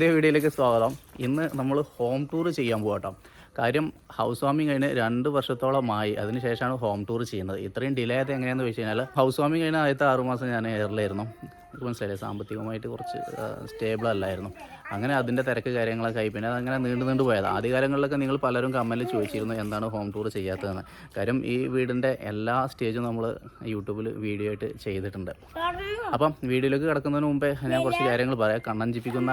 പുതിയ വീഡിയോയിലേക്ക് സ്വാഗതം. ഇന്ന് നമ്മൾ ഹോം ടൂർ ചെയ്യാൻ പോകട്ടോ കാര്യം ഹൗസ് വാമിങ് കഴിഞ്ഞ് രണ്ട് വർഷത്തോളമായി. അതിനുശേഷമാണ് ഹോം ടൂർ ചെയ്യുന്നത്. ഇത്രയും ഡിലേ ആയത് എങ്ങനെയാണെന്ന് വെച്ച് കഴിഞ്ഞാൽ ഹൗസ് വാമിങ് കഴിഞ്ഞ ആദ്യത്തെ ആറുമാസം ഞാൻ എയറിലായിരുന്നു മനസ്സിലായില്ലേ? സാമ്പത്തികമായിട്ട് കുറച്ച് സ്റ്റേബിൾ അല്ലായിരുന്നു. അങ്ങനെ അതിന്റെ തിരക്ക് കാര്യങ്ങളൊക്കെ ആയി. പിന്നെ അതങ്ങനെ നീണ്ടു നീണ്ടു പോയത്. ആദ്യകാലങ്ങളിലൊക്കെ നിങ്ങൾ പലരും കമ്മലിൽ ചോദിച്ചിരുന്നു എന്താണ് ഹോം ടൂർ ചെയ്യാത്തതെന്ന്. കാര്യം ഈ വീടിന്റെ എല്ലാ സ്റ്റേജും നമ്മൾ യൂട്യൂബിൽ വീഡിയോ ആയിട്ട് ചെയ്തിട്ടുണ്ട്. അപ്പം വീഡിയോയിലേക്ക് കിടക്കുന്നതിന് മുമ്പേ ഞാൻ കുറച്ച് കാര്യങ്ങൾ പറയാം. കണ്ണഞ്ചിപ്പിക്കുന്ന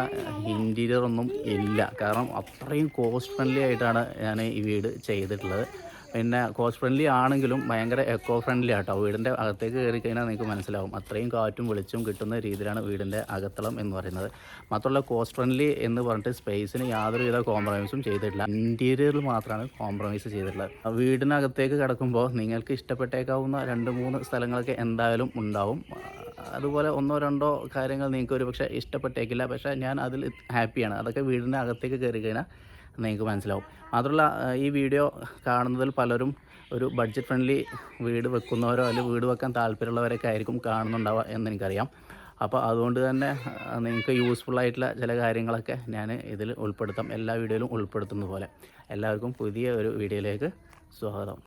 ഇന്റീരിയർ ഒന്നും ഇല്ല. കാരണം അത്രയും കോസ്റ്റ് ഫ്രണ്ട്ലി ആയിട്ടാണ് ഞാൻ ഈ വീട് ചെയ്തിട്ടുള്ളത്. പിന്നെ കോസ്റ്റ് ഫ്രണ്ട്ലി ആണെങ്കിലും ഭയങ്കര എക്കോ ഫ്രണ്ട്ലി ആട്ടോ. വീടിന്റെ അകത്തേക്ക് കയറി കഴിഞ്ഞാൽ നിങ്ങൾക്ക് മനസ്സിലാവും. അത്രയും കാറ്റും വെളിച്ചവും കിട്ടുന്ന രീതിയിലാണ് വീടിന്റെ അകത്തളം എന്ന് പറയുന്നത്. മാത്രമല്ല കോസ്റ്റ് ഫ്രണ്ട്ലി എന്ന് പറഞ്ഞിട്ട് സ്പേസിന് യാതൊരുവിധ കോംപ്രമൈസും ചെയ്തിട്ടില്ല. ഇന്റീരിയറിൽ മാത്രമാണ് കോംപ്രമൈസ് ചെയ്തിട്ടുള്ളത്. വീടിനകത്തേക്ക് കിടക്കുമ്പോൾ നിങ്ങൾക്ക് ഇഷ്ടപ്പെട്ടേക്കാവുന്ന രണ്ട് മൂന്ന് സ്ഥലങ്ങളൊക്കെ എന്തായാലും ഉണ്ടാവും. അതുപോലെ ഒന്നോ രണ്ടോ കാര്യങ്ങൾ നിങ്ങൾക്ക് ഒരു പക്ഷേ ഇഷ്ടപ്പെട്ടേക്കില്ല. പക്ഷേ ഞാൻ അതിൽ ഹാപ്പിയാണ് അതൊക്കെ വീടിന്റെ അകത്തേക്ക് കയറി കഴിഞ്ഞാൽ നിങ്ങൾക്ക് മനസ്സിലാവും. മാത്രമല്ല ഈ വീഡിയോ കാണുന്നതിൽ പലരും ഒരു ബഡ്ജറ്റ് ഫ്രണ്ട്ലി വീട് വെക്കുന്നവരോ അല്ലെങ്കിൽ വീട് വെക്കാൻ താല്പര്യമുള്ളവരൊക്കെ ആയിരിക്കും കാണുന്നുണ്ടാവുക എന്ന് എനിക്കറിയാം. അപ്പോൾ അതുകൊണ്ട് തന്നെ നിങ്ങൾക്ക് യൂസ്ഫുൾ ആയിട്ടുള്ള ചില കാര്യങ്ങളൊക്കെ ഞാൻ ഇതിൽ ഉൾപ്പെടുത്താം. എല്ലാ വീഡിയോയിലും ഉൾപ്പെടുത്തുന്ന പോലെ. എല്ലാവർക്കും പുതിയ ഒരു വീഡിയോയിലേക്ക് സ്വാഗതം.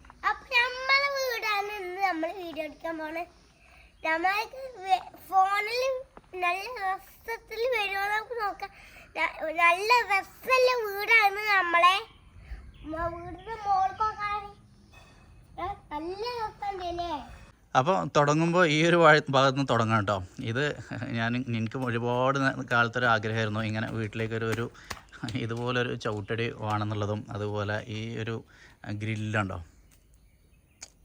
നമ്മൾ വീഡിയോ എടുക്കാൻ പോണേ. ഫോണിൽ നല്ല രസത്തിൽ വരുമോ നമുക്ക് നോക്കാം. നല്ല രസമുള്ള വീടാണ് നമ്മളെ. വീടിന്റെ മോൾക്കൊക്കെ അപ്പോൾ തുടങ്ങുമ്പോൾ ഈ ഒരു ഭാഗത്ത് നിന്ന് തുടങ്ങാം കേട്ടോ. ഇത് ഞാൻ എനിക്ക് ഒരുപാട് കാലത്തൊരു ആഗ്രഹമായിരുന്നു ഇങ്ങനെ വീട്ടിലേക്കൊരു ഒരു ഇതുപോലൊരു ചവിട്ടടി വേണമെന്നുള്ളതും അതുപോലെ ഈ ഒരു ഗ്രില്ലുണ്ടോ?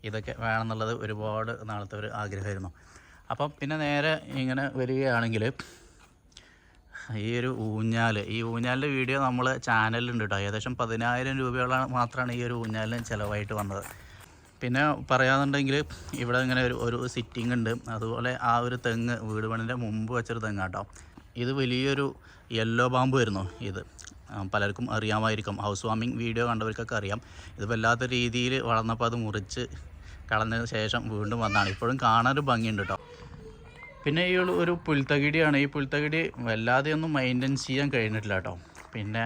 ഇതൊക്കെ വേണമെന്നുള്ളത് ഒരുപാട് നാളത്തെ ഒരു ആഗ്രഹമായിരുന്നു. അപ്പം പിന്നെ നേരെ ഇങ്ങനെ വരികയാണെങ്കിൽ ഈ ഒരു ഊഞ്ഞാൽ ഈ ഊഞ്ഞാലിന്റെ വീഡിയോ നമ്മൾ ചാനലിലുണ്ട് കേട്ടോ ഏകദേശം പതിനായിരം രൂപയോളം മാത്രമാണ് ഈ ഒരു ഊഞ്ഞാലിന് ചിലവായിട്ട് വന്നത്. പിന്നെ പറയാന്നുണ്ടെങ്കിൽ ഇവിടെ ഇങ്ങനെ ഒരു ഒരു സിറ്റിംഗ് ഉണ്ട്. അതുപോലെ ആ ഒരു തെങ്ങ് വീട് പണിന്റെ മുമ്പ് വെച്ചൊരു തെങ്ങ് കേട്ടോ ഇത് വലിയൊരു യെല്ലോ ബാമ്പ് വരുന്നു ഇത്. പലർക്കും അറിയാമായിരിക്കും. ഹൗസ് വാമിങ് വീഡിയോ കണ്ടവർക്കൊക്കെ അറിയാം. ഇത് വല്ലാത്ത രീതിയിൽ വളർന്നപ്പോൾ അത് മുറിച്ച് കളഞ്ഞതിന് ശേഷം വീണ്ടും വന്നതാണ്. ഇപ്പോഴും കാണാനൊരു ഭംഗിയുണ്ട് കേട്ടോ പിന്നെ ഈ ഒരു- പുൽത്തകിടിയാണ്. ഈ പുൽത്തകിടി വല്ലാതെ ഒന്നും ചെയ്യാൻ കഴിഞ്ഞിട്ടില്ല കേട്ടോ. പിന്നെ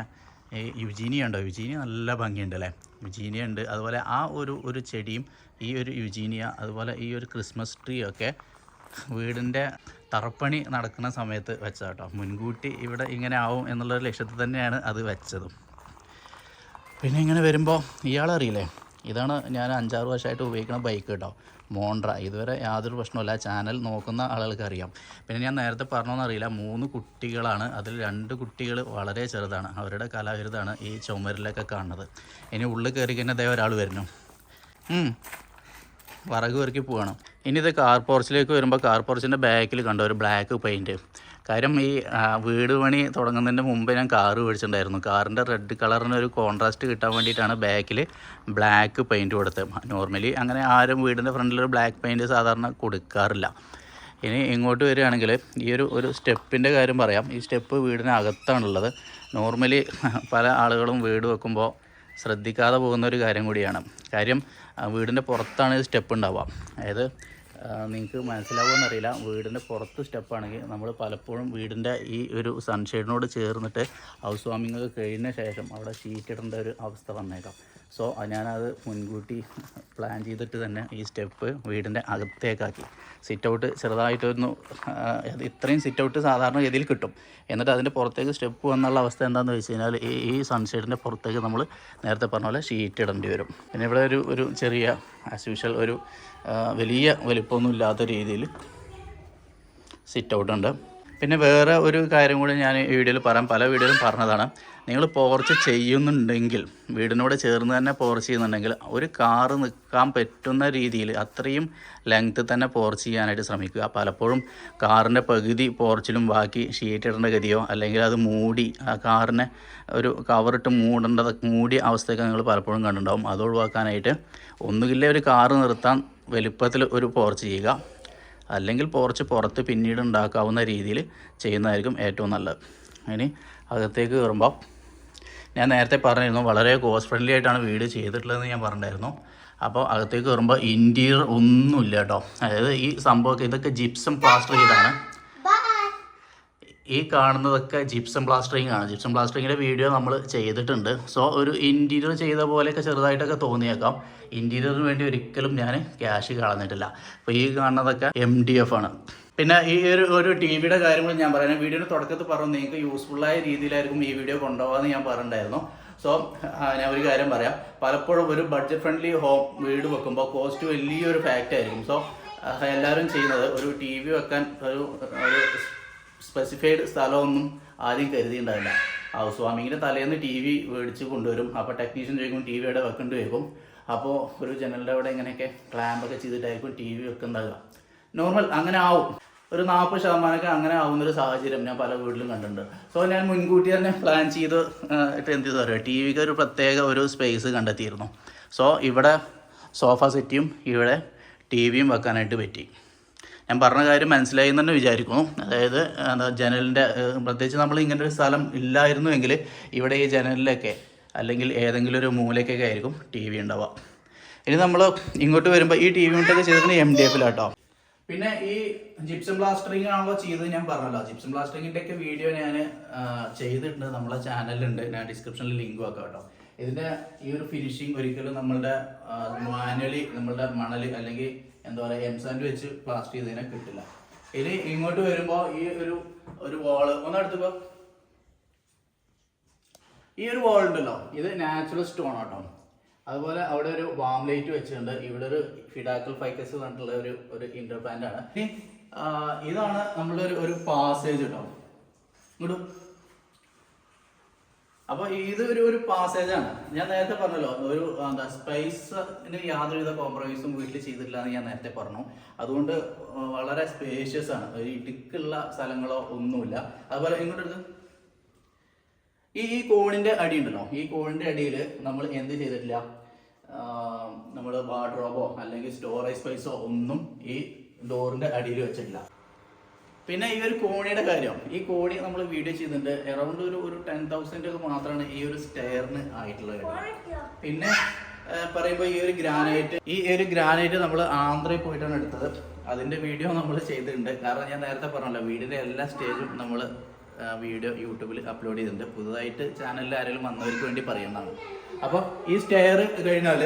ഈ യുജീനിയ ഉണ്ടോ യുജീനിയ നല്ല ഭംഗിയുണ്ട് അല്ലേ? യുജീനിയ ഉണ്ട് അതുപോലെ ആ ഒരു ഒരു ചെടിയും ഈ ഒരു യുജീനിയ അതുപോലെ ഈ ഒരു ക്രിസ്മസ് ട്രീ ഒക്കെ വീടിന്റെ തറപ്പണി നടക്കുന്ന സമയത്ത് വെച്ചത് കേട്ടോ. മുൻകൂട്ടി ഇവിടെ ഇങ്ങനെ ആവും എന്നുള്ളൊരു ലക്ഷ്യത്തിൽ തന്നെയാണ് അത് വെച്ചതും. പിന്നെ ഇങ്ങനെ വരുമ്പോൾ ഇയാളറിയില്ലേ? ഇതാണ് ഞാൻ അഞ്ചാറ് വർഷമായിട്ട് ഉപയോഗിക്കുന്ന ബൈക്ക് കേട്ടോ. മോണ്ട്ര. ഇതുവരെ യാതൊരു പ്രശ്നമില്ല ചാനൽ നോക്കുന്ന ആളുകൾക്ക് അറിയാം പിന്നെ ഞാൻ നേരത്തെ പറഞ്ഞോന്നറിയില്ല മൂന്ന് കുട്ടികളാണ്. അതിൽ രണ്ട് കുട്ടികൾ വളരെ ചെറുതാണ്. അവരുടെ കലാവിരുതാണ് ഈ ചുമരിലൊക്കെ കാണുന്നത്. ഇനി ഉള്ളിൽ കയറി കഴിഞ്ഞാൽ ദേ ഒരാൾ വരുന്നു. വറക് പെറുക്കി പോവാണ്. ഇനി ഇത് കാർ പോർച്ചിലേക്ക് വരുമ്പോൾ കാർ പോർച്ചിന്റെ ബാക്കിൽ കണ്ട? ഒരു ബ്ലാക്ക് പെയിന്റ് കാര്യം ഈ വീട് പണി തുടങ്ങുന്നതിന്റെ മുമ്പേ ഞാൻ കാറ് മേടിച്ചിട്ടുണ്ടായിരുന്നു. കാറിന്റെ റെഡ് കളറിന് ഒരു കോൺട്രാസ്റ്റ് കിട്ടാൻ വേണ്ടിയിട്ടാണ് ബാക്കിൽ ബ്ലാക്ക് പെയിന്റ് കൊടുത്തത്. നോർമലി അങ്ങനെ ആരും വീടിന്റെ ഫ്രണ്ടിൽ ഒരു ബ്ലാക്ക് പെയിന്റ് സാധാരണ കൊടുക്കാറില്ല. ഇനി ഇങ്ങോട്ട് വരികയാണെങ്കിൽ ഈ ഒരു ഒരു സ്റ്റെപ്പിന്റെ കാര്യം പറയാം. ഈ സ്റ്റെപ്പ് വീടിനകത്താണുള്ളത്. നോർമലി പല ആളുകളും വീട് വെക്കുമ്പോൾ ശ്രദ്ധിക്കാതെ പോകുന്ന ഒരു കാര്യം കൂടിയാണ്. കാര്യം വീടിന്റെ പുറത്താണ് സ്റ്റെപ്പ് ഉണ്ടാവുക. അതായത് നിങ്ങൾക്ക് മനസ്സിലാവുമെന്നറിയില്ല വീടിന്റെ പുറത്ത് സ്റ്റെപ്പാണെങ്കിൽ നമ്മൾ പലപ്പോഴും വീടിന്റെ ഈ ഒരു സൺഷെയ്ഡിനോട് ചേർന്നിട്ട് ഹൗസ് വാമിംഗ് കഴിഞ്ഞ ശേഷം അവിടെ ഷീറ്റ് ഇടേണ്ട ഒരു അവസ്ഥ വന്നേക്കാം. സോ ഞാനത് മുൻകൂട്ടി പ്ലാൻ ചെയ്തിട്ട് തന്നെ ഈ സ്റ്റെപ്പ് വീടിന്റെ അകത്തേക്കാക്കി. സിറ്റ് ഔട്ട് ചെറുതായിട്ടൊന്ന് ഇത്രയും സിറ്റ് ഔട്ട് സാധാരണ ഗതിയിൽ കിട്ടും. എന്നിട്ട് അതിന്റെ പുറത്തേക്ക് സ്റ്റെപ്പ് വന്നുള്ള അവസ്ഥ എന്താണെന്ന് വെച്ച് കഴിഞ്ഞാൽ ഈ ഈ സൺഷെയ്ഡിന്റെ പുറത്തേക്ക് നമ്മൾ നേരത്തെ പറഞ്ഞ പോലെ ഷീറ്റ് ഇടേണ്ടി വരും. പിന്നെ ഇവിടെ ഒരു ഒരു ചെറിയ ആസ് യൂഷ്വൽ ഒരു വലിയ വലിപ്പമൊന്നും ഇല്ലാത്ത രീതിയിൽ സിറ്റ് ഔട്ട് ഉണ്ട്. പിന്നെ വേറെ ഒരു കാര്യം കൂടി ഞാൻ ഈ വീഡിയോയിൽ പറയാം. പല വീഡിയോയിലും പറഞ്ഞതാണ്. നിങ്ങൾ പോർച്ച് ചെയ്യുന്നുണ്ടെങ്കിൽ വീടിനോട് ചേർന്ന് തന്നെ പോർച്ച് ചെയ്യുന്നുണ്ടെങ്കിൽ ഒരു കാറ് നിൽക്കാൻ പറ്റുന്ന രീതിയിൽ അത്രയും ലെങ്ത്ത് തന്നെ പോർച്ച് ചെയ്യാനായിട്ട് ശ്രമിക്കുക. പലപ്പോഴും കാറിന്റെ പകുതി പോർച്ചിലും ബാക്കി ഷീറ്റ് ഇടേണ്ട ഗതിയോ അല്ലെങ്കിൽ അത് മൂടി ആ കാറിനെ ഒരു കവറിട്ട് മൂടേണ്ടത് മൂടിയ അവസ്ഥയൊക്കെ നിങ്ങൾ പലപ്പോഴും കണ്ടിട്ടുണ്ടാവും. അത് ഒഴിവാക്കാനായിട്ട് ഒന്നുകില്ല ഒരു കാറ് നിർത്താൻ വലുപ്പത്തിൽ ഒരു പോർച്ച് ചെയ്യുക. അല്ലെങ്കിൽ പോർച്ച് പുറത്ത് പിന്നീട് ഉണ്ടാക്കാവുന്ന രീതിയിൽ ചെയ്യുന്നതായിരിക്കും ഏറ്റവും നല്ലത്. ഇനി അകത്തേക്ക് കയറുമ്പോൾ ഞാൻ നേരത്തെ പറഞ്ഞിരുന്നു വളരെ കോസ്റ്റ് ഫ്രണ്ട്ലി ആയിട്ടാണ് വീട് ചെയ്തിട്ടുള്ളതെന്ന് ഞാൻ പറഞ്ഞിട്ടുണ്ടായിരുന്നു. അപ്പോൾ അകത്തേക്ക് കയറുമ്പോൾ ഇന്റീരിയർ ഒന്നുമില്ല കേട്ടോ. അതായത് ഈ സംഭവമൊക്കെ ഇതൊക്കെ ജിപ്സം പ്ലാസ്റ്റർ ചെയ്താണ് ഈ കാണുന്നതൊക്കെ ജിപ്സം പ്ലാസ്റ്ററിങ് ആണ്. ജിപ്സം പ്ലാസ്റ്ററിങ്ങിന്റെ വീഡിയോ നമ്മൾ ചെയ്തിട്ടുണ്ട്. സോ ഒരു ഇന്റീരിയർ ചെയ്ത പോലെയൊക്കെ ചെറുതായിട്ടൊക്കെ തോന്നിയേക്കാം. ഇന്റീരിയറിന് വേണ്ടി ഒരിക്കലും ഞാൻ ക്യാഷ് കളഞ്ഞിട്ടില്ല അപ്പോൾ ഈ കാണുന്നതൊക്കെ എം ഡി എഫ് ആണ്. പിന്നെ ഈ ഒരു ഒരു ടി വിയുടെ കാര്യങ്ങൾ ഞാൻ പറയാം. വീഡിയോയുടെ തുടക്കത്തിൽ പറഞ്ഞു നിങ്ങൾക്ക് യൂസ്ഫുള്ളായ രീതിയിലായിരിക്കും ഈ വീഡിയോ കൊണ്ടുപോകാമെന്ന് ഞാൻ പറഞ്ഞിട്ടുണ്ടായിരുന്നു. സോ ഞാൻ ഒരു കാര്യം പറയാം. പലപ്പോഴും ഒരു ബഡ്ജറ്റ് ഫ്രണ്ട്ലി ഹോം വീട് വെക്കുമ്പോൾ കോസ്റ്റ് വലിയൊരു ഫാക്റ്റ് ആയിരിക്കും. സോ എല്ലാവരും ചെയ്യുന്നത് ഒരു ടി വി വെക്കാൻ ഒരു ഒരു സ്പെസിഫൈഡ് സ്ഥലമൊന്നും ആദ്യം കരുതിയിട്ടുണ്ടാവില്ല. ഹൗസ് വാമിങ്ങിന്റെ തലേന്ന് ടി വി മേടിച്ച് കൊണ്ടുവരും. അപ്പോൾ ടെക്നീഷ്യൻ ചോദിക്കും ടി വിയുടെ വെക്കേണ്ടി വരും? അപ്പോൾ ഒരു ജനലിന്റെ അവിടെ ഇങ്ങനെയൊക്കെ ക്ലാമ്പൊക്കെ ചെയ്തിട്ടായിരിക്കും ടി വി വെക്കുന്നുണ്ടാവുക നോർമൽ അങ്ങനെ ആവും. ഒരു നാൽപ്പത് ശതമാനമൊക്കെ അങ്ങനെ ആവുന്ന ഒരു സാഹചര്യം ഞാൻ പല വീട്ടിലും കണ്ടിട്ടുണ്ട്. സോ ഞാൻ മുൻകൂട്ടി തന്നെ പ്ലാൻ ചെയ്ത് ഇട്ട് എന്ത് ചെയ്തു ടി വിക്ക് ഒരു പ്രത്യേക ഒരു സ്പേസ് കണ്ടെത്തിയിരുന്നു. സോ ഇവിടെ സോഫ സെറ്റിയും ഇവിടെ ടി വിയും വെക്കാനായിട്ട് പറ്റി. ഞാൻ പറഞ്ഞ കാര്യം മനസ്സിലായി തന്നെ വിചാരിക്കുന്നു. അതായത് എന്താ ജനലിന്റെ പ്രത്യേകിച്ച് നമ്മൾ ഇങ്ങനെ ഒരു സ്ഥലം ഇല്ലായിരുന്നുവെങ്കിൽ ഇവിടെ ഈ ജനലിലൊക്കെ അല്ലെങ്കിൽ ഏതെങ്കിലും ഒരു മൂലയ്ക്കൊക്കെ ആയിരിക്കും ടി വി ഉണ്ടാവുക. ഇനി നമ്മൾ ഇങ്ങോട്ട് വരുമ്പോൾ ഈ ടി വി കൊണ്ടൊക്കെ ചെയ്തിട്ടുണ്ടെങ്കിൽ എം ഡി എഫിലാട്ടോ പിന്നെ ഈ ജിപ്സം ബ്ലാസ്റ്ററിംഗ് ആണല്ലോ ചെയ്തത് ഞാൻ പറഞ്ഞല്ലോ. ജിപ്സം ബ്ലാസ്റ്ററിംഗിന്റെ ഒക്കെ വീഡിയോ ഞാൻ ചെയ്തിട്ടുണ്ട്. നമ്മളെ ചാനലിലുണ്ട് ഞാൻ ഡിസ്ക്രിപ്ഷനിൽ ലിങ്ക് വെക്കാം കേട്ടോ. ഇതിന്റെ ഈ ഒരു ഫിനിഷിംഗ് ഒരിക്കലും നമ്മളുടെ മാനുവലി നമ്മളുടെ മണൽ അല്ലെങ്കിൽ എന്താ പറയുക എംസാൻഡ് വെച്ച് പ്ലാസ്റ്റർ ചെയ്തതിനെ കിട്ടില്ല. ഇനി ഇങ്ങോട്ട് വരുമ്പോൾ ഈ ഒരു ഒരു വാൾ ഒന്ന് അടുത്തുപ്പോ ഈ ഒരു വാൾ ഉണ്ടല്ലോ. ഇത് നാച്ചുറൽ സ്റ്റോൺ ആട്ടോ അതുപോലെ അവിടെ ഒരു വാം ലൈറ്റ് വെച്ചിട്ടുണ്ട്. ഇവിടെ ഒരു ഫിഡാക്കൽ ഫൈക്കസ് പറഞ്ഞിട്ടുള്ള ഒരു ഒരു ഇൻഡോർ ആണ്. ഇതാണ് നമ്മളുടെ ഒരു ഒരു പാസേജ് കേട്ടോ ഇങ്ങോട്ട്. അപ്പൊ ഇത് ഒരു ഒരു പാസേജ് ആണ്. ഞാൻ നേരത്തെ പറഞ്ഞല്ലോ ഒരു എന്താ സ്പേസിന് യാതൊരുവിധ കോംപ്രമൈസും വീട്ടിൽ ചെയ്തിട്ടില്ല എന്ന് ഞാൻ നേരത്തെ പറഞ്ഞു. അതുകൊണ്ട് വളരെ സ്പേഷ്യസ് ആണ്. ഒരു ഇടുക്കുള്ള സ്ഥലങ്ങളോ ഒന്നുമില്ല. അതുപോലെ ഇങ്ങോട്ട് എടുത്ത് ഈ ഈ കോണിന്റെ അടി ഉണ്ടല്ലോ. ഈ കോണിന്റെ അടിയിൽ നമ്മൾ എന്ത് ചെയ്തിട്ടില്ല? നമ്മൾ വാർഡ്രോബോ അല്ലെങ്കിൽ സ്റ്റോറേജ് സ്പേസോ ഒന്നും ഈ ഡോറിന്റെ അടിയിൽ വെച്ചിട്ടില്ല. പിന്നെ ഈ ഒരു കോണിയുടെ കാര്യം. ഈ കോണി നമ്മൾ വീഡിയോ ചെയ്തിട്ടുണ്ട്. അറൗണ്ട് ഒരു ഒരു ടെൻ തൗസൻഡ് ഒക്കെ മാത്രമാണ് ഈ ഒരു സ്റ്റെയറിന് ആയിട്ടുള്ളത് പിന്നെ പറയുമ്പോൾ ഈ ഒരു ഗ്രാനൈറ്റ് ഈ ഒരു ഗ്രാനൈറ്റ് നമ്മൾ ആന്ധ്രയിൽ പോയിട്ടാണ് എടുത്തത്. അതിന്റെ വീഡിയോ നമ്മൾ ചെയ്തിട്ടുണ്ട്. കാരണം ഞാൻ നേരത്തെ പറഞ്ഞല്ലോ വീടിന്റെ എല്ലാ സ്റ്റേജും നമ്മൾ വീഡിയോ യൂട്യൂബിൽ അപ്ലോഡ് ചെയ്തിട്ടുണ്ട്. പുതുതായിട്ട് ചാനലിൽ ആരെങ്കിലും വന്നവർക്ക് വേണ്ടി പറയുന്നതാണ്. അപ്പോൾ ഈ സ്റ്റെയർ കഴിഞ്ഞാൽ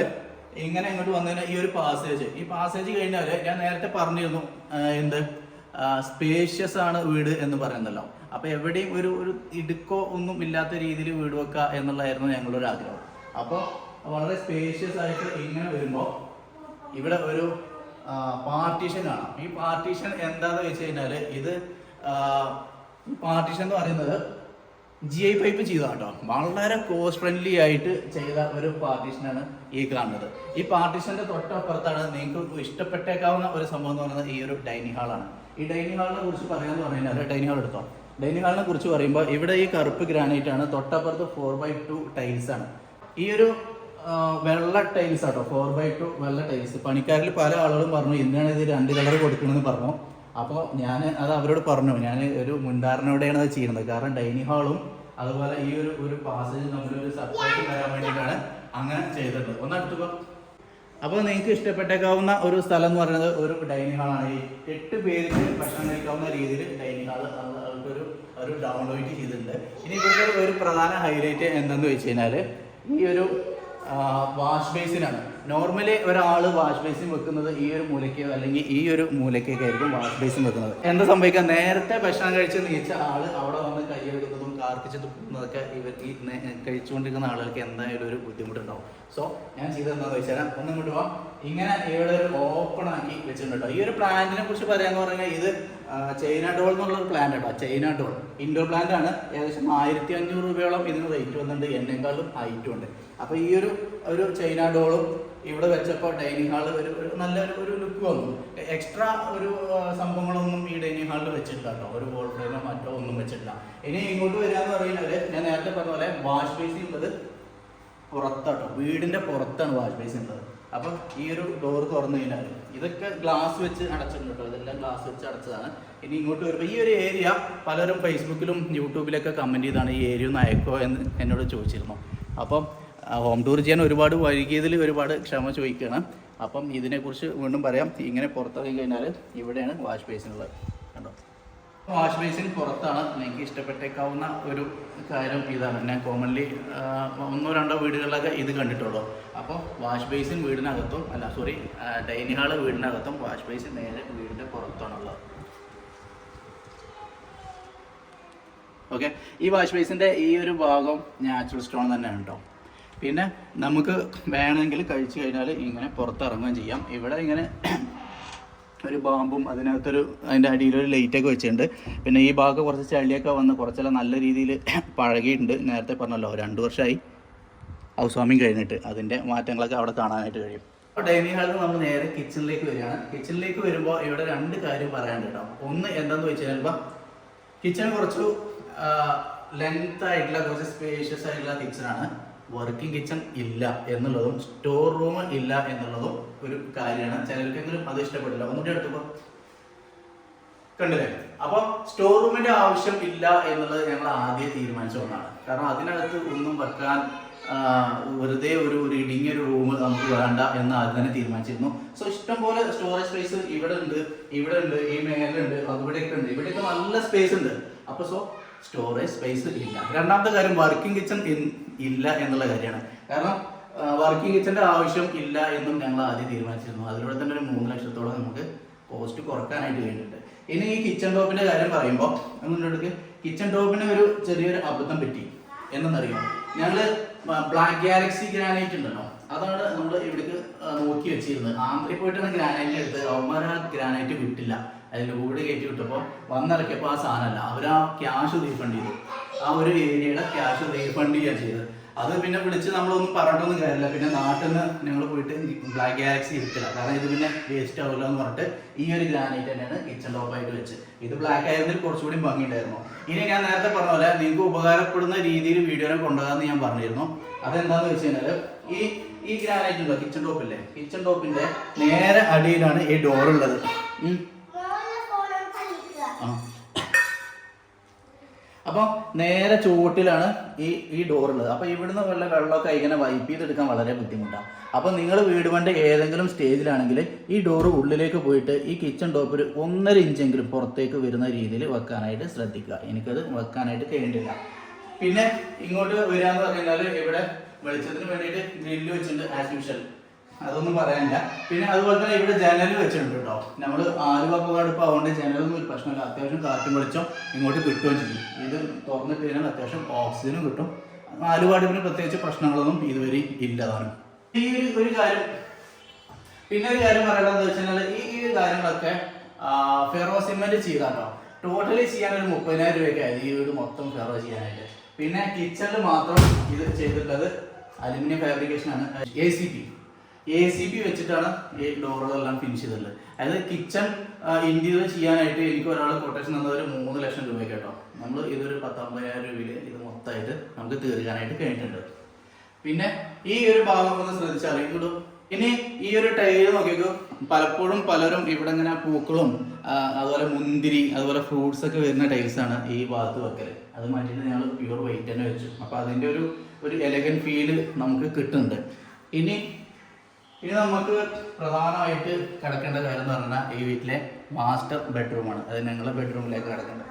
ഇങ്ങനെ ഇങ്ങോട്ട് വന്നതിന് ഈ ഒരു പാസേജ് ഈ പാസേജ് കഴിഞ്ഞാൽ ഞാൻ നേരത്തെ പറഞ്ഞിരുന്നു എന്ത്? സ്പേഷ്യസ് ആണ് വീട് എന്ന് പറയുന്നല്ലോ. അപ്പോൾ എവിടെയും ഒരു ഒരു ഇടുക്കോ ഒന്നും ഇല്ലാത്ത രീതിയിൽ വീട് വെക്കുക എന്നുള്ളതായിരുന്നു ഞങ്ങളുടെ ഒരു ആഗ്രഹം. അപ്പോൾ വളരെ സ്പേഷ്യസ് ആയിട്ട് ഇങ്ങനെ വരുമ്പോൾ ഇവിടെ ഒരു പാർട്ടീഷൻ കാണാം. ഈ പാർട്ടീഷൻ എന്താന്ന് വെച്ച് കഴിഞ്ഞാൽ ഇത് പാർട്ടീഷൻ എന്ന് പറയുന്നത് ജി ഐ പൈപ്പ് ചെയ്തതാണ് കേട്ടോ വളരെ കോസ്റ്റ് ഫ്രണ്ട്ലി ആയിട്ട് ചെയ്ത ഒരു പാർട്ടീഷനാണ് ഈ കാണുന്നത്. ഈ പാർട്ടീഷന്റെ തൊട്ടപ്പുറത്താണ് നിങ്ങൾക്ക് ഇഷ്ടപ്പെട്ടേക്കാവുന്ന ഒരു സംഭവം എന്ന് പറയുന്നത് ഈ ഒരു ഡൈനിങ് ഹാളാണ് ഈ ഡൈനിങ് ഹാളിനെ കുറിച്ച് പറയാന്ന് പറഞ്ഞാൽ ഡൈനിങ് ഹാൾ എടുത്തോ? ഡൈനിങ് ഹാളിനെ കുറിച്ച് പറയുമ്പോൾ ഇവിടെ ഈ കറുപ്പ് ഗ്രാനൈറ്റ് ആണ് തൊട്ടപ്പുറത്ത് ഫോർ ബൈ ടു ടൈൽസ് ആണ്. ഈ ഒരു വെള്ള ടൈൽസ് ആട്ടോ ഫോർ ബൈ ടു വെള്ള ടൈൽസ് പണിക്കാരിൽ പല ആളുകളും പറഞ്ഞു എന്തിനാണ് ഇത് രണ്ട് കളർ കൊടുക്കണമെന്ന് പറഞ്ഞു. അപ്പോൾ ഞാൻ അത് അവരോട് പറഞ്ഞു. ഞാൻ ഒരു മുൻധാരണയോടെയാണ് അത് ചെയ്യുന്നത്. കാരണം ഡൈനിങ് ഹാളും അതുപോലെ ഈ ഒരു ഒരു പാസേജ് തമ്മിലൊരു സർപ്രൈസ് വരാൻ വേണ്ടിയിട്ടാണ് അങ്ങനെ ചെയ്തിട്ടുള്ളത്. ഒന്ന് അടുത്തുക അപ്പോൾ നിങ്ങൾക്ക് ഇഷ്ടപ്പെട്ടേക്കാവുന്ന ഒരു സ്ഥലം എന്ന് പറയുന്നത് ഒരു ഡൈനിങ് ഹാളാണ് ഈ എട്ട് പേർക്ക് ഭക്ഷണം കഴിക്കാവുന്ന രീതിയിൽ ഡൈനിങ് ഹാൾ അവർക്കൊരു ഒരു ഡൗൺലോഡ് ചെയ്തിട്ടുണ്ട്. ഇനി ഇവിടുത്തെ ഒരു പ്രധാന ഹൈലൈറ്റ് എന്താണെന്ന് വെച്ച് കഴിഞ്ഞാൽ ഈ ഒരു വാഷ് ബേസിനാണ് നോർമലി ഒരാൾ വാഷ് ബേസിൻ വെക്കുന്നത് ഈ ഒരു മൂലയ്ക്കോ അല്ലെങ്കിൽ ഈ ഒരു മൂലയ്ക്കൊക്കെ ആയിരിക്കും വാഷ് ബേസിൻ വെക്കുന്നത്. എന്താ സംഭവിക്കുക? നേരത്തെ ഭക്ഷണം കഴിച്ച് നീച്ച ആൾ അവിടെ വന്ന് കൈയെടുക്കുന്നതും കാർക്കിച്ച് തുപ്പുന്നതൊക്കെ ഇവർ ഈ കഴിച്ചുകൊണ്ടിരിക്കുന്ന ആളുകൾക്ക് എന്തായാലും ഒരു ബുദ്ധിമുട്ടുണ്ടാവും. സോ ഞാൻ ചെയ്തതെന്താണെന്ന് വെച്ചാൽ ഒന്നും ഇങ്ങോട്ട് പോവാം ഇങ്ങനെ ഇവിടെ ഒരു ഓപ്പൺ ആക്കി വെച്ചിട്ടുണ്ട്? ഈ ഒരു പ്ലാന്റിനെ കുറിച്ച് പറയാന്ന് പറഞ്ഞാൽ ഇത് ചൈന ഡോൾ എന്നുള്ള ഒരു പ്ലാന്റ് കേട്ടോ ചൈന ഡോൾ ഇൻഡോർ പ്ലാന്റ് ആണ്. ഏകദേശം ആയിരത്തി അഞ്ഞൂറ് രൂപയോളം ഇതിന് റേറ്റ് വന്നിട്ടുണ്ട്. എന്നെക്കാളും ഹൈറ്റും ഉണ്ട്. അപ്പോൾ ഈ ഒരു ഒരു ചൈന ഡോളും ഇവിടെ വെച്ചപ്പോൾ ഡൈനിങ് ഹാളിൽ ഒരു നല്ലൊരു ഒരു ലുക്ക് വന്നു. എക്സ്ട്രാ ഒരു സംഭവങ്ങളൊന്നും ഈ ഡൈനിങ് ഹാളിൽ വെച്ചിട്ടില്ല കേട്ടോ ഒരു വോൾ മറ്റോ ഒന്നും വെച്ചിട്ടില്ല. ഇനി ഇങ്ങോട്ട് വരാന്ന് പറയുന്നത് ഞാൻ നേരത്തെ പറഞ്ഞ പോലെ വാഷ് ബേസിൻ ഉള്ളത് പുറത്താട്ടോ വീടിന്റെ പുറത്താണ് വാഷ് ബേസിൻ ഉള്ളത്. അപ്പൊ ഈ ഒരു ഡോർ തുറന്നു കഴിഞ്ഞാൽ ഇതൊക്കെ ഗ്ലാസ് വെച്ച് അടച്ചിട്ടുണ്ട് കേട്ടോ ഇതെല്ലാം ഗ്ലാസ് വെച്ച് അടച്ചതാണ്. ഇനി ഇങ്ങോട്ട് വരുമ്പോൾ ഈ ഒരു ഏരിയ പലരും ഫേസ്ബുക്കിലും യൂട്യൂബിലൊക്കെ കമന്റ് ചെയ്താണ് ഈ ഏരിയ ഒന്ന് അയക്കോ എന്ന് എന്നോട് ചോദിച്ചിരുന്നു. അപ്പം ഹോം ടൂർ ചെയ്യാൻ ഒരുപാട് വൈകിയതിൽ ഒരുപാട് ക്ഷമ ചോദിക്കുകയാണ്. അപ്പം ഇതിനെക്കുറിച്ച് വീണ്ടും പറയാം. ഇങ്ങനെ പുറത്തിറങ്ങി കഴിഞ്ഞാൽ ഇവിടെയാണ് വാഷ് ബേസിനുള്ളത് കണ്ടോ? വാഷ് ബേസിൻ പുറത്താണ്. നിങ്ങൾക്ക് ഇഷ്ടപ്പെട്ടേക്കാവുന്ന ഒരു കാര്യം ഇതാണ്. ഞാൻ കോമൺലി ഒന്നോ രണ്ടോ വീടുകളിലൊക്കെ ഇത് കണ്ടിട്ടുള്ളൂ. അപ്പോൾ വാഷ് ബേസിൻ വീടിനകത്തും അല്ല സോറി ഡൈനിങ് ഹാൾ വീടിനകത്തും വാഷ് ബേസിൻ നേരെ വീടിന്റെ പുറത്താണുള്ളത്. ഓക്കെ ഈ വാഷ് ബേസിന്റെ ഈ ഒരു ഭാഗം നാച്ചുറൽ സ്റ്റോൺ തന്നെയാണ് കേട്ടോ. പിന്നെ നമുക്ക് വേണമെങ്കിൽ കഴിച്ചു കഴിഞ്ഞാൽ ഇങ്ങനെ പുറത്തിറങ്ങുകയും ചെയ്യാം. ഇവിടെ ഇങ്ങനെ ഒരു ബാമ്പും അതിനകത്തൊരു അതിന്റെ അടിയിലൊരു ലൈറ്റൊക്കെ വെച്ചിട്ടുണ്ട്. പിന്നെ ഈ ഭാഗം കുറച്ച് ചളിയൊക്കെ വന്ന് കുറച്ചെല്ലാം നല്ല രീതിയിൽ പഴകിയിട്ടുണ്ട്. നേരത്തെ പറഞ്ഞല്ലോ രണ്ട് വർഷമായി ഹൗസ് കഴിഞ്ഞിട്ട് അതിന്റെ മാറ്റങ്ങളൊക്കെ അവിടെ കാണാനായിട്ട് കഴിയും. ഡൈനിങ് ഹാളിൽ നമ്മൾ നേരെ കിച്ചണിലേക്ക് വരികയാണ്. കിച്ചണിലേക്ക് വരുമ്പോൾ ഇവിടെ രണ്ട് കാര്യം പറയാനുണ്ട് കേട്ടോ. ഒന്ന് എന്താണെന്ന് വെച്ച് കഴിഞ്ഞാൽ കിച്ചൺ കുറച്ച് ലെങ്ത് ആയിട്ടുള്ള കുറച്ച് സ്പേഷ്യസ് ആയിട്ടുള്ള കിച്ചണാണ് വർക്കിംഗ് കിച്ചൺ ഇല്ല എന്നുള്ളതും സ്റ്റോർ റൂം ഇല്ല എന്നുള്ളതും ഒരു കാര്യമാണ്. ചിലർക്കെങ്കിലും അത് ഇഷ്ടപ്പെടില്ല. ഒന്നുകൂടി എടുത്തപ്പോ കണ്ടില്ലേ? അപ്പൊ സ്റ്റോർ റൂമിന്റെ ആവശ്യം ഇല്ല എന്നുള്ളത് ഞങ്ങൾ ആദ്യം തീരുമാനിച്ച ഒന്നാണ്. കാരണം അതിനകത്ത് ഒന്നും വെക്കാൻ വെറുതെ ഒരു ഒരു ഇടുങ്ങിയൊരു റൂം നമുക്ക് വേണ്ട എന്ന് ആദ്യം തന്നെ തീരുമാനിച്ചിരുന്നു. സോ ഇഷ്ടം പോലെ സ്റ്റോറേജ് സ്പേസ് ഇവിടെ ഉണ്ട് ഇവിടെ ഉണ്ട് ഈ മേലുണ്ട് അവിടെയൊക്കെ ഉണ്ട്. ഇവിടെയൊക്കെ നല്ല സ്പേസ് ഉണ്ട്. അപ്പൊ സോ സ്റ്റോറേജ് സ്പേസ് ഇല്ല. രണ്ടാമത്തെ കാര്യം വർക്കിംഗ് കിച്ചൺ ഇല്ല എന്നുള്ള കാര്യമാണ്. കാരണം വർക്കിംഗ് കിച്ചന്റെ ആവശ്യം ഇല്ല എന്നും ഞങ്ങൾ ആദ്യം തീരുമാനിച്ചിരുന്നു. അതിലൂടെ തന്നെ ഒരു മൂന്ന് ലക്ഷത്തോളം നമുക്ക് കോസ്റ്റ് കുറക്കാനായിട്ട് കഴിഞ്ഞിട്ടുണ്ട് ഇനി ഈ കിച്ചൺ ടോപ്പിന്റെ കാര്യം പറയുമ്പോൾ മുന്നോട്ട് കിച്ചൺ ടോപ്പിന് ഒരു ചെറിയൊരു അബദ്ധം പറ്റി. എന്നറിയാം ഞങ്ങൾ ബ്ലാക്ക് ഗാലക്സി ഗ്രാനൈറ്റ് ഉണ്ടല്ലോ. അതാണ് നമ്മൾ ഇവിടേക്ക് നോക്കി വെച്ചിരുന്നത്. ആന്ധ്രയിൽ പോയിട്ടാണ് ഗ്രാനൈറ്റ് എടുത്ത് അവന്മാർ ആ ഗ്രാനൈറ്റ് വിട്ടില്ല. അതിൽ കൂടെ കയറ്റി വിട്ടപ്പോൾ വന്നിറക്കിയപ്പോൾ ആ സാധനമല്ല. അവർ ആ ക്യാഷ് റീഫണ്ട് ചെയ്തു. ആ ഒരു ഏരിയയുടെ ക്യാഷ് റീഫണ്ട് ചെയ്യുക ചെയ്തത്. അത് പിന്നെ വിളിച്ച് നമ്മളൊന്നും പറഞ്ഞിട്ടൊന്നും കാര്യമില്ല. പിന്നെ നാട്ടിൽ നിന്ന് ഞങ്ങൾ പോയിട്ട് ബ്ലാക്ക് ഗാലക്സി എടുത്തില്ല കാരണം ഇത് പിന്നെ വേസ്റ്റ് ആവില്ല എന്ന് പറഞ്ഞിട്ട് ഈ ഒരു ഗ്രാനൈറ്റ് തന്നെയാണ് കിച്ചൺ ടോപ്പായിട്ട് വെച്ച് ഇത് ബ്ലാക്ക് ആയതിൽ കുറച്ചുകൂടി ഭംഗിയുണ്ടായിരുന്നു. ഇനി ഞാൻ നേരത്തെ പറഞ്ഞ പോലെ നിങ്ങൾക്ക് ഉപകാരപ്പെടുന്ന രീതിയിൽ വീഡിയോനെ കൊണ്ടുപോകാമെന്ന് ഞാൻ പറഞ്ഞിരുന്നു. അതെന്താന്ന് വെച്ച് കഴിഞ്ഞാൽ ഈ ഈ ഗ്രാനൈറ്റ് ഉണ്ടോ? കിച്ചൺ ടോപ്പില്ലേ കിച്ചൺ ടോപ്പിന്റെ നേരെ അടിയിലാണ് ഈ ഡോർ അപ്പം നേരെ ചുവട്ടിലാണ് ഈ ഈ ഡോർ ഉള്ളത്. അപ്പം ഇവിടുന്ന് വല്ല വെള്ളമൊക്കെ ഇങ്ങനെ വൈപ്പ് ചെയ്തെടുക്കാൻ വളരെ ബുദ്ധിമുട്ടാണ് അപ്പം നിങ്ങൾ വീട് പണ്ട് ഏതെങ്കിലും സ്റ്റേജിലാണെങ്കിൽ ഈ ഡോറ് ഉള്ളിലേക്ക് പോയിട്ട് ഈ കിച്ചൺ ടോപ്പിൽ ഒന്നര ഇഞ്ചെങ്കിലും പുറത്തേക്ക് വരുന്ന രീതിയിൽ വെക്കാനായിട്ട് ശ്രദ്ധിക്കുക. എനിക്കത് വെക്കാനായിട്ട് കഴിയുന്നില്ല. പിന്നെ ഇങ്ങോട്ട് വരിക എന്ന് പറഞ്ഞാൽ ഇവിടെ വെളിച്ചത്തിന് വേണ്ടിയിട്ട് ഗ്രില്ല് വെച്ചിട്ടുണ്ട് ആസ് യൂഷ്വൽ അതൊന്നും പറയാനില്ല. പിന്നെ അതുപോലെ തന്നെ ഇവിടെ ജനൽ വെച്ചിട്ടുണ്ട് കേട്ടോ നമ്മൾ ആലുവ കടുപ്പ് അതുകൊണ്ട് ജനലൊന്നും ഒരു പ്രശ്നമില്ല. അത്യാവശ്യം കാറ്റും വെളിച്ചം ഇങ്ങോട്ട് കിട്ടുകയും ചെയ്യും. ഇത് തുറന്നിട്ട് കഴിഞ്ഞാൽ അത്യാവശ്യം ഓക്സിജനും കിട്ടും. ആലുപാടിപ്പിന് പ്രത്യേകിച്ച് പ്രശ്നങ്ങളൊന്നും ഇതുവരെ ഇല്ലതാണ്. ഈ ഒരു- ഒരു കാര്യം പിന്നെ ഒരു കാര്യം പറയണമെന്ന് വെച്ചാൽ ഈ ഈ കാര്യങ്ങളൊക്കെ ഫെറോ സിമെന്റ് ചെയ്താട്ടോ ടോട്ടലി ചെയ്യാൻ ഒരു മുപ്പതിനായിരം രൂപയൊക്കെ ആയത് ഈ വീട് മൊത്തം ഫെറോ ചെയ്യാനായിട്ട്. പിന്നെ കിച്ചണിൽ മാത്രം ഇത് ചെയ്തിട്ടുള്ളത് അലുമിനിയം ഫാബ്രിക്കേഷൻ ആണ്. A C P A C P വെച്ചിട്ടാണ് ഈ ഡോറുകളെല്ലാം ഫിനിഷ് ചെയ്തിട്ടുള്ളത് അതായത് കിച്ചൺ ഇന്റീരിയർ ചെയ്യാനായിട്ട് എനിക്ക് ഒരാൾ കൊട്ടേഷൻ തന്നത് ഒരു മൂന്ന് ലക്ഷം രൂപ കേട്ടോ. നമ്മൾ ഇതൊരു പത്തൊമ്പതിനായിരം രൂപയിൽ ഇത് മൊത്തമായിട്ട് നമുക്ക് തീർക്കാനായിട്ട് കഴിഞ്ഞിട്ടുണ്ട്. പിന്നെ ഈ ഒരു ഭാഗം ഒന്ന് ശ്രദ്ധിച്ചാൽ ഇങ്ങോട്ട് ഇനി ഈ ഒരു ടൈൽ നോക്കിയൊക്കെ പലപ്പോഴും പലരും ഇവിടെ ഇങ്ങനെ പൂക്കളും അതുപോലെ മുന്തിരി അതുപോലെ ഫ്രൂട്ട്സ് ഒക്കെ വരുന്ന ടൈൽസ് ആണ് ഈ ഭാഗത്ത് വെക്കൽ. അത് മാറ്റിയിട്ട് ഞങ്ങൾ പ്യൂർ വൈറ്റ് തന്നെ വെച്ചു. അപ്പൊ അതിന്റെ ഒരു ഒരു എലഗൻ ഫീൽ നമുക്ക് കിട്ടുന്നുണ്ട്. ഇനി ഇനി നമുക്ക് പ്രധാനമായിട്ട് കിടക്കേണ്ട കാര്യം എന്ന് പറഞ്ഞാൽ ഈ വീട്ടിലെ മാസ്റ്റർ ബെഡ്റൂമാണ് അത് ഞങ്ങളുടെ ബെഡ്റൂമിലേക്ക് കിടക്കേണ്ടത്.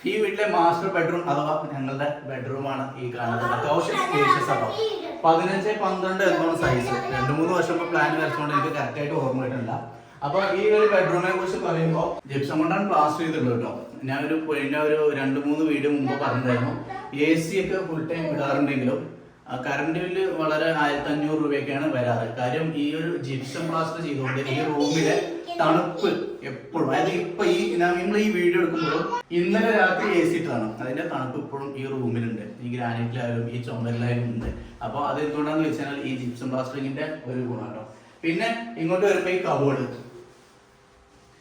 ഈ വീട്ടിലെ മാസ്റ്റർ ബെഡ്റൂം അഥവാ ഞങ്ങളുടെ ബെഡ്റൂമാണ് ഈ കാണുന്നത്. സ്പേഷ്യസ് ആണോ? പതിനഞ്ച് പന്ത്രണ്ട് എന്നാണ് സൈസ് രണ്ട് മൂന്ന് വർഷം പ്ലാൻ വരച്ചുകൊണ്ട് എനിക്ക് കറക്റ്റ് ആയിട്ട് ഓർമ്മ കിട്ടില്ല അപ്പൊ ഈ ഒരു ബെഡ്റൂമിനെ കുറിച്ച് പറയുമ്പോൾ ജിപ്സം കൊണ്ടാണ് പ്ലാസ്റ്റർ ചെയ്തിട്ടുള്ളത് കേട്ടോ. ഞാനൊരു പോയിന്റ് ഒരു രണ്ട് മൂന്ന് വീഡിയോ മുമ്പ് പറഞ്ഞിട്ടുണ്ടായിരുന്നു എ സി ഒക്കെ ഫുൾ ടൈം ഇടാറുണ്ടെങ്കിലും കറണ്ട് ബില്ല് വളരെ ആയിരത്തി അഞ്ഞൂറ് രൂപയൊക്കെയാണ് വരാറ്. കാര്യം ഈ ഒരു ജിപ്സം പ്ലാസ്റ്റർ ചെയ്തുകൊണ്ട് ഈ റൂമിലെ തണുപ്പ് എപ്പോഴും അതായത് ഇപ്പൊ ഈ നമ്മൾ ഈ വീഡിയോ എടുക്കുമ്പോഴും ഇന്നലെ രാത്രി എ സി ഇട്ടതാണ്. അതിന്റെ തണുപ്പ് ഇപ്പോഴും ഈ റൂമിലുണ്ട്. ഈ ഗ്രാനൈറ്റിലായാലും ഈ ചുമരിലായാലും ഉണ്ട്. അപ്പോൾ അത് എന്തുകൊണ്ടാന്ന് വെച്ചാൽ ഈ ജിപ്സം പ്ലാസ്റ്ററിങ്ങിന്റെ ഒരു ഗുണം കേട്ടോ. പിന്നെ ഇങ്ങോട്ട് വരുമ്പോൾ ഈ കബോർഡ്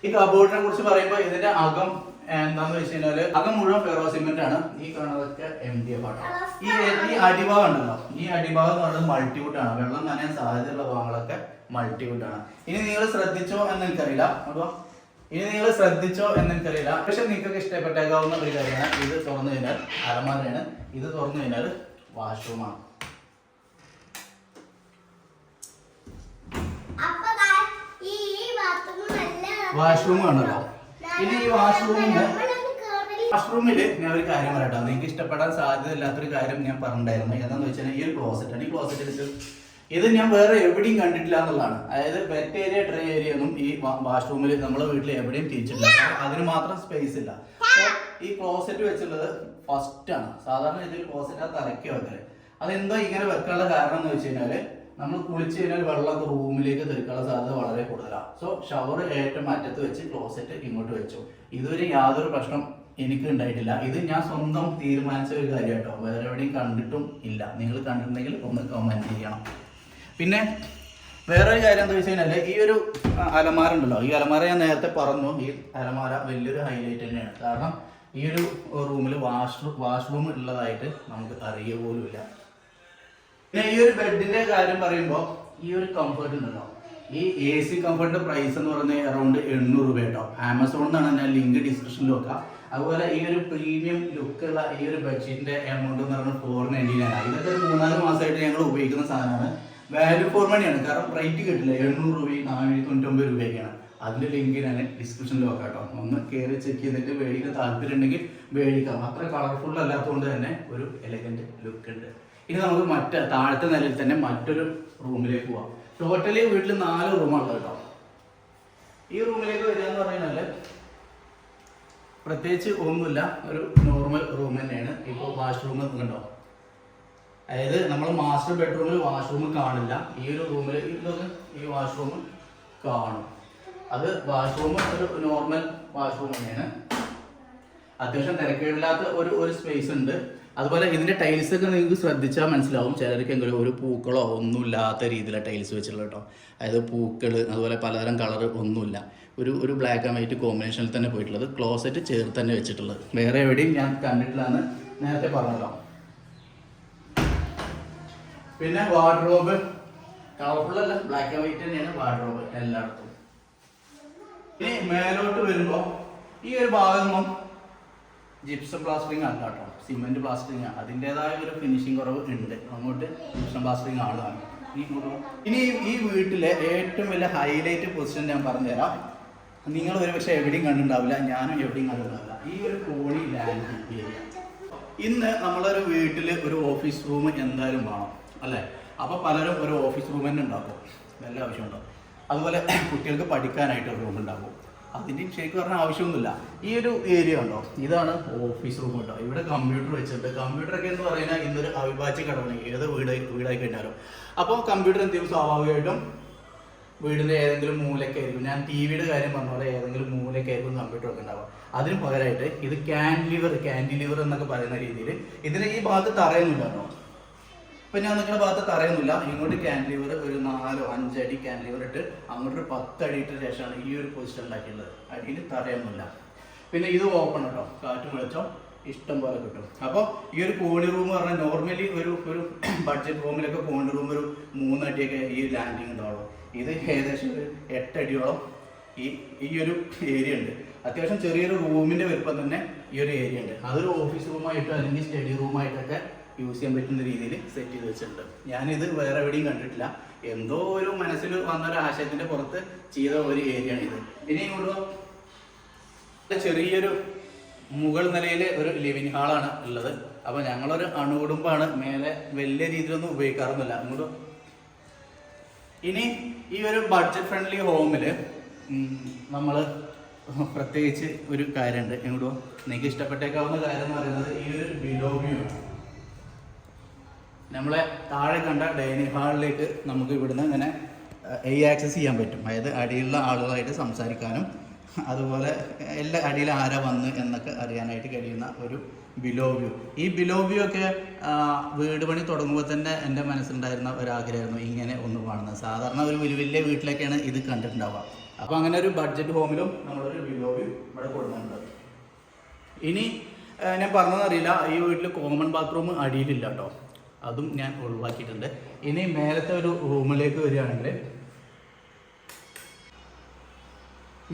ഈ കബോർഡിനെ കുറിച്ച് പറയുമ്പോൾ ഇതിന്റെ അകം എന്താന്ന് വെച്ച് കഴിഞ്ഞാൽ അകം മുഴുവൻ ഫെറോ സിമെന്റ് ആണ്. ഈ കാണുന്നതൊക്കെ എം ഡി എഫ് ആണ് ഈ ഈ അടിഭാഗം ഉണ്ടല്ലോ. ഈ അടിഭാഗം എന്ന് പറയുന്നത് മൾട്ടിവുഡ് ആണ്. വെള്ളം നനയാൻ സാധ്യതയുള്ള ഭാഗങ്ങളൊക്കെ മൾട്ടിവുഡ് ആണ്. ഇനി നിങ്ങൾ ശ്രദ്ധിച്ചോ എന്ന് എനിക്കറിയില്ല. അപ്പൊ ഇനി നിങ്ങൾ ശ്രദ്ധിച്ചോ എന്ന് എനിക്കറിയില്ല. പക്ഷെ നിങ്ങൾക്ക് ഇഷ്ടപ്പെട്ടേക്കാവുന്ന ഒരു കാര്യമാണ്. ഇത് തുറന്നു കഴിഞ്ഞാൽ അലമാരയാണ്. ഇത് തുറന്നു കഴിഞ്ഞാൽ വാഷ്റൂമാണ് വാഷ്റൂം ആണല്ലോ. ഇനി ഈ വാഷ്റൂമിന്റെ വാഷ്റൂമിൽ വാഷ്റൂമിൽ ഞാൻ ഒരു കാര്യം പറയട്ടോ. നിങ്ങൾക്ക് ഇഷ്ടപ്പെടാൻ സാധ്യത ഇല്ലാത്തൊരു കാര്യം ഞാൻ പറഞ്ഞിട്ടുണ്ടായിരുന്നു. എന്താന്ന് വെച്ചാൽ ഈ ഒരു ക്ലോസറ്റ് ആണ്. ഈ ക്ലോസറ്റ് ഇത് ഞാൻ വേറെ എവിടെയും കണ്ടിട്ടില്ല എന്നുള്ളതാണ്. അതായത് വെറ്റ് ഏരിയ ഡ്രൈ ഏരിയ ഒന്നും ഈ വാഷ്റൂമിൽ നമ്മളെ വീട്ടിൽ എവിടെയും തിരിച്ചിട്ടില്ല. അതിന് മാത്രം സ്പേസ് ഇല്ല. ഈ ക്ലോസറ്റ് വെച്ചുള്ളത് ഫസ്റ്റ് ആണ്. സാധാരണ ഇതിൽ ക്ലോസറ്റ് ആ തലക്കി വെക്കൽ. അതെന്തോ ഇങ്ങനെ വെക്കാനുള്ള കാരണം എന്ന് വെച്ച് കഴിഞ്ഞാൽ നമ്മൾ കുളിച്ച് കഴിഞ്ഞാൽ വെള്ളമൊക്കെ റൂമിലേക്ക് തെറിക്കാനുള്ള സാധ്യത വളരെ കൂടുതലാണ് സോ ഷവർ ഏറ്റവും അറ്റത്ത് വെച്ച് ക്ലോസറ്റ് ഇങ്ങോട്ട് വെച്ചു. ഇതുവരെ യാതൊരു പ്രശ്നം എനിക്ക് ഉണ്ടായിട്ടില്ല. ഇത് ഞാൻ സ്വന്തം തീരുമാനിച്ച ഒരു കാര്യം കേട്ടോ വേറെ എവിടെയും കണ്ടിട്ടും ഇല്ല. നിങ്ങൾ കണ്ടിട്ടുണ്ടെങ്കിൽ ഒന്ന് കമന്റ് ചെയ്യണം. പിന്നെ വേറൊരു കാര്യം എന്താ വെച്ച് കഴിഞ്ഞാൽ ഈ ഒരു അലമാര ഉണ്ടല്ലോ. ഈ അലമാര ഞാൻ നേരത്തെ പറഞ്ഞു. ഈ അലമാര വലിയൊരു ഹൈലൈറ്റ് തന്നെയാണ്. കാരണം ഈ ഒരു റൂമിൽ വാഷ് വാഷ്റൂം ഉള്ളതായിട്ട് നമുക്ക് അറിയ പോലും ഇല്ല പിന്നെ ഈ ഒരു ബെഡിന്റെ കാര്യം പറയുമ്പോൾ ഈ ഒരു കംഫർട്ട് ഉണ്ടല്ലോ. ഈ എ സി കംഫർട്ടിന്റെ പ്രൈസ് എന്ന് പറയുന്നത് അറൗണ്ട് എണ്ണൂറ് രൂപ കേട്ടോ ആമസോണിൽ നിന്നാണ് ഞാൻ ലിങ്ക് ഡിസ്ക്രിപ്ഷനിൽ വെക്കാം. അതുപോലെ ഈ ഒരു പ്രീമിയം ലുക്കുള്ള ഈ ഒരു ബെഡ്ഷീറ്റിന്റെ എമൗണ്ട് എന്ന് പറയുന്നത് ഫോർ നയന്റി നയൻ ആണ്. ഇതൊക്കെ ഒരു മൂന്നാൽ മാസമായിട്ട് ഞങ്ങൾ ഉപയോഗിക്കുന്ന സാധനമാണ്. വാല്യൂ ഫോർ മണിയാണ് കാരണം റേറ്റ് കിട്ടില്ല. എണ്ണൂറ് രൂപയും നാനൂറ്റി തൊണ്ണൂറ്റൊമ്പത് രൂപയൊക്കെയാണ്. അതിന്റെ ലിങ്ക് ഞാൻ ഡിസ്ക്രിപ്ഷനിൽ വെക്കാം കേട്ടോ ഒന്ന് കയറി ചെക്ക് ചെയ്തിട്ട് മേടിക്കാൻ താല്പര്യം ഉണ്ടെങ്കിൽ മേടിക്കാം അത്ര കളർഫുൾ അല്ലാത്തതുകൊണ്ട് തന്നെ ഒരു എലഗന്റ് ലുക്ക് ഉണ്ട്. ഇനി നമുക്ക് മറ്റ താഴത്തെ നിലയിൽ തന്നെ മറ്റൊരു റൂമിലേക്ക് പോവാം. ടോട്ടലി വീട്ടിൽ നാല് റൂമാണുള്ളത് കേട്ടോ. ഈ റൂമിലേക്ക് വരിക എന്ന് പറഞ്ഞാൽ പ്രത്യേകിച്ച് ഒന്നുമില്ല ഒരു നോർമൽ റൂം തന്നെയാണ്. ഇപ്പോൾ വാഷ്റൂം കണ്ടോ? അതായത് നമ്മൾ മാസ്റ്റർ ബെഡ്റൂമിൽ വാഷ്റൂം കാണില്ല. ഈ ഒരു റൂമിൽ ഇതൊക്കെ ഈ വാഷ്റൂം കാണും. അത് വാഷ്റൂം ഒരു നോർമൽ വാഷ്റൂം തന്നെയാണ്. അത്യാവശ്യം തിരക്കേടില്ലാത്ത ഒരു ഒരു സ്പേസ് ഉണ്ട്. അതുപോലെ ഇതിന്റെ ടൈൽസ് ഒക്കെ നിങ്ങൾക്ക് ശ്രദ്ധിച്ചാൽ മനസ്സിലാവും. ചിലർക്കെങ്കിലും ഒരു പൂക്കളോ ഒന്നുമില്ലാത്ത രീതിയിലാണ് ടൈൽസ് വെച്ചിട്ടുള്ളത് കേട്ടോ. അതായത് പൂക്കൾ അതുപോലെ പലതരം കളർ ഒന്നുമില്ല. ഒരു ഒരു ബ്ലാക്ക് ആൻഡ് വൈറ്റ് കോമ്പിനേഷനിൽ തന്നെ പോയിട്ടുള്ളത്. ക്ലോസറ്റ് ചേർത്ത് തന്നെ വെച്ചിട്ടുള്ളത്. വേറെ എവിടെയും ഞാൻ കണ്ടിട്ടില്ലാന്ന് നേരത്തെ പറഞ്ഞല്ലോ. പിന്നെ വാർഡ്രോബ് കളർഫുൾ അല്ല ബ്ലാക്ക് ആൻഡ് വൈറ്റ് തന്നെയാണ് വാർഡ്രോബ് എല്ലായിടത്തും. ഇനി മേലോട്ട് വരുമ്പോൾ ഈ ഒരു ഭാഗമൊന്നും ജിപ്സം പ്ലാസ്റ്ററിങ് അല്ല കേട്ടോ. സിമെന്റ് പ്ലാസ്റ്ററിങ് അതിന്റെതായ ഒരു ഫിനിഷിംഗ് കുറവ് ഉണ്ട്. അങ്ങോട്ട് ജിപ്സം പ്ലാസ്റ്ററിങ് ആളാണ്. ഈ ഇനി ഈ വീട്ടിലെ ഏറ്റവും വലിയ ഹൈലൈറ്റ് പൊസിഷൻ ഞാൻ പറഞ്ഞുതരാം. നിങ്ങൾ ഒരു പക്ഷേ എവിടെയും കണ്ടിട്ടുണ്ടാവില്ല. ഞാനും എവിടെയും കണ്ടിട്ടുണ്ടാവില്ല. ഈ ഒരു കോണി ലാൻഡ് ഏരിയ ഇന്ന് നമ്മളൊരു വീട്ടിൽ ഒരു ഓഫീസ് റൂം എന്തായാലും വേണം അല്ലേ? അപ്പോൾ പലരും ഒരു ഓഫീസ് റൂം തന്നെ ഉണ്ടാക്കും. നല്ല ആവശ്യമുണ്ടാവും. അതുപോലെ കുട്ടികൾക്ക് പഠിക്കാനായിട്ട് ഒരു റൂം ഉണ്ടാക്കും. അതിന്റെ ഷേക്ക് പറഞ്ഞാൽ ആവശ്യമൊന്നുമില്ല. ഈ ഒരു ഏരിയ ഉണ്ടോ? ഇതാണ് ഓഫീസ് റൂം കേട്ടോ ഇവിടെ കമ്പ്യൂട്ടർ വെച്ചിട്ടുണ്ട്. കമ്പ്യൂട്ടർ ഒക്കെ എന്ന് പറയുന്നത് ഇന്നൊരു അവിഭാജ്യ ഘടകമാണ്. ഏത് വീട് വീടായി കഴിഞ്ഞാലും. അപ്പോൾ കമ്പ്യൂട്ടർ എന്ത് ചെയ്യും? സ്വാഭാവികമായിട്ടും വീടിന്റെ ഏതെങ്കിലും മൂലക്കായിരിക്കും. ഞാൻ ടി വിയുടെ കാര്യം പറഞ്ഞ പോലെ ഏതെങ്കിലും മൂലക്കായിരിക്കും കമ്പ്യൂട്ടർ ഒക്കെ ഉണ്ടാവുക. അതിന് പകരമായിട്ട് ഇത് ക്യാൻഡിലിവർ ക്യാൻഡിലിവർ എന്നൊക്കെ പറയുന്ന രീതിയിൽ ഇതിന് ഈ ഭാഗത്ത് തറയൊന്നുമില്ല ഞാൻ നിങ്ങളുടെ ഭാഗത്ത് തറയൊന്നുമില്ല ഇങ്ങോട്ട് ക്യാൻഡിലിവർ ഒരു നാലോ അഞ്ചടി ക്യാൻഡിലിവർ ഇട്ട് അങ്ങോട്ട് ഒരു പത്തടി ഇട്ട ശേഷമാണ് ഈ ഒരു പൊസിഷൻ ഉണ്ടാക്കിയിട്ടുള്ളത് അടിയിൽ തറയൊന്നുമില്ല. പിന്നെ ഇത് ഓപ്പൺ കേട്ടോ കാറ്റും വെളിച്ചം ഇഷ്ടം പോലെ കിട്ടും. അപ്പോൾ ഈ ഒരു കോണി റൂം പറഞ്ഞാൽ നോർമലി ഒരു ഒരു ബഡ്ജറ്റ് റൂമിലൊക്കെ കോണി റൂം ഒരു മൂന്നടിയൊക്കെ ഈ ലാൻഡിങ് ഉണ്ടാവുള്ളൂ. ഇത് ഏകദേശം ഒരു എട്ടടിയോളം ഈ ഈ ഒരു ഏരിയ ഉണ്ട്. അത്യാവശ്യം ചെറിയൊരു റൂമിന്റെ വലുപ്പം തന്നെ ഈ ഒരു ഏരിയ ഉണ്ട്. അതൊരു ഓഫീസ് റൂമായിട്ടോ അല്ലെങ്കിൽ സ്റ്റഡി റൂമായിട്ടൊക്കെ യൂസ് ചെയ്യാൻ പറ്റുന്ന രീതിയിൽ സെറ്റ് ചെയ്ത് വെച്ചിട്ടുണ്ട്. ഞാനിത് വേറെ എവിടെയും കണ്ടിട്ടില്ല. എന്തോ ഒരു മനസ്സിൽ വന്ന ഒരു ആശയത്തിന്റെ പുറത്ത് ചെയ്ത ഒരു ഏരിയ ആണ് ഇത്. ഇനി ഇങ്ങോട്ട്. ചെറിയൊരു മുകൾ നിലയിലെ ഒരു ലിവിങ് ഹാളാണ് ഉള്ളത്. അപ്പോൾ ഞങ്ങളൊരു അണുകുടുംബമാണ് മേലെ വലിയ രീതിയിലൊന്നും ഉപയോഗിക്കാറൊന്നുമില്ല. അങ്ങോട്ട് ഇനി ഈ ഒരു ബഡ്ജറ്റ് ഫ്രണ്ട്ലി ഹോമിൽ നമ്മൾ പ്രത്യേകിച്ച് ഒരു കാര്യമുണ്ട്. എങ്ങോട്ട്? നിങ്ങൾക്ക് ഇഷ്ടപ്പെട്ടേക്കാവുന്ന കാര്യം എന്ന് പറയുന്നത് ഈ ഒരു ബിലോ ആണ്. നമ്മളെ താഴെ കണ്ട ഡൈനിങ് ഹാളിലേക്ക് നമുക്ക് ഇവിടുന്ന് ഇങ്ങനെ എ ആക്സസ് ചെയ്യാൻ പറ്റും. അതായത് അടിയിലുള്ള ആളുകളായിട്ട് സംസാരിക്കാനും അതുപോലെ എല്ലാ അടിയിൽ ആരാ വന്ന് എന്നൊക്കെ അറിയാനായിട്ട് കഴിയുന്ന ഒരു ബിലോ വ്യൂ ഈ ബിലോ വ്യൂ ഒക്കെ വീട് പണി തുടങ്ങുമ്പോൾ തന്നെ എന്റെ മനസ്സിലുണ്ടായിരുന്ന ഒരാഗ്രഹമായിരുന്നു ഇങ്ങനെ ഒന്ന് കാണുന്നത് സാധാരണ ഒരു വലിയ വലിയ വീട്ടിലൊക്കെയാണ് ഇത് കണ്ടിട്ടുണ്ടാവുക. അപ്പോൾ അങ്ങനെ ഒരു ബഡ്ജറ്റ് ഹോമിലും നമ്മളൊരു ബിലോ വ്യൂ ഇവിടെ കൊടുക്കുന്നുണ്ട് ഇനി ഞാൻ പറഞ്ഞതെന്നറിയില്ല ഈ വീട്ടിൽ കോമൺ ബാത്റൂം അടിയിലില്ല കേട്ടോ. അതും ഞാൻ ഒഴിവാക്കിയിട്ടുണ്ട്. ഇനി മേലത്തെ ഒരു റൂമിലേക്ക് വരികയാണെങ്കിൽ